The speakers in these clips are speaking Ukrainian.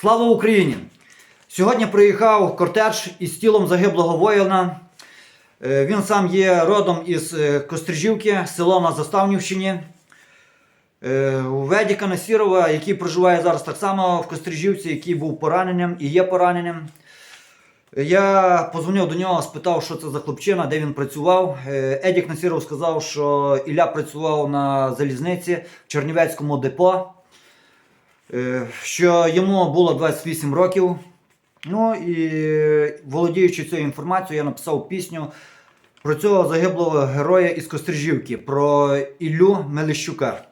Слава Україні! Сьогодні приїхав кортеж із тілом загиблого воїна. Е, Він сам є родом із е, Кострижівки, село на Заставнівщині. Е, У Ведіка Насірова, який проживає зараз так само в Кострижівці, який був пораненим і є пораненим. Я позвонив до нього, спитав, що це за хлопчина, де він працював. Едік Насіров сказав, що Ілля працював на залізниці в Чернівецькому депо, що йому було 28 років. Ну і володіючи цією інформацією, я написав пісню про цього загиблого героя із Кострижівки, про Іллю Мелещука.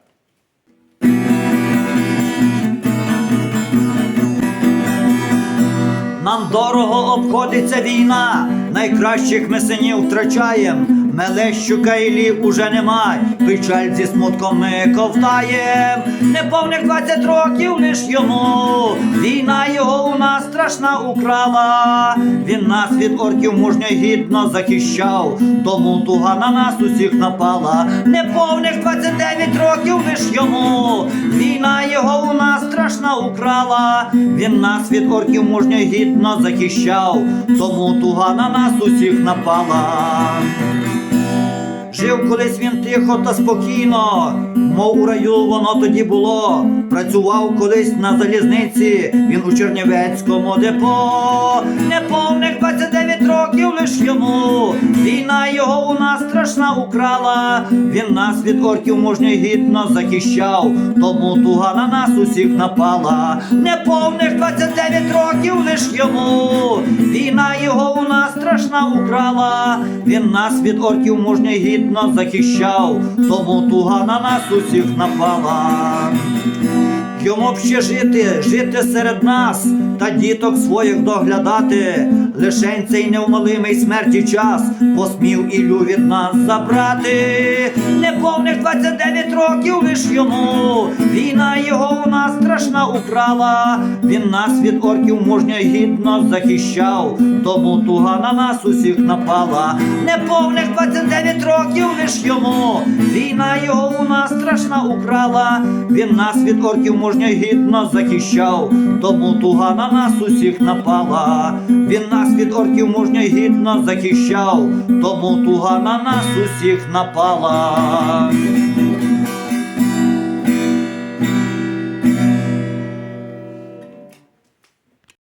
Нам дорого обходиться війна, найкращих ми синів втрачаєм. Мелещука Іллі уже нема, печаль зі смутком ми ковтаєм. Неповних 20 років лиш йому. Війна його у нас страшна украла. Він нас від орків мужньо гідно захищав, тому туга на нас усіх напала. Неповних 29 років лиш йому. Війна нас украла. Він нас від орків мужньо гідно захищав, тому туга на нас усіх напала. Жив колись він тихо та спокійно, мов у раю воно тоді було. Працював колись на залізниці, він у Чернівецькому депо. Неповних 29 років лиш йому. Війна його у нас страшна украла. Він нас від орків мужньо гідно захищав, тому туга на нас усіх напала. Неповних 29 років лиш йому. Війна його у нас страшна украла. Він нас від орків мужньо гідно захищав, тому туга на нас усіх напала. Йому б ще жити, жити серед нас, та діток своїх доглядати. Лишень цей невмолимий смерті час посмів Іллю від нас забрати. Неповних 29 років лиш йому. Війна його у нас страшна украла. Він нас від орків мужньо гідно захищав, тому туга на нас усіх напала. Неповних 29 років лиш йому. Війна його у нас страшна украла. Він нас від орків мужньо й гідно захищав, тому туга на нас усіх напала. Він нас від орків мужньо гідно захищав, тому туга на нас усіх напала.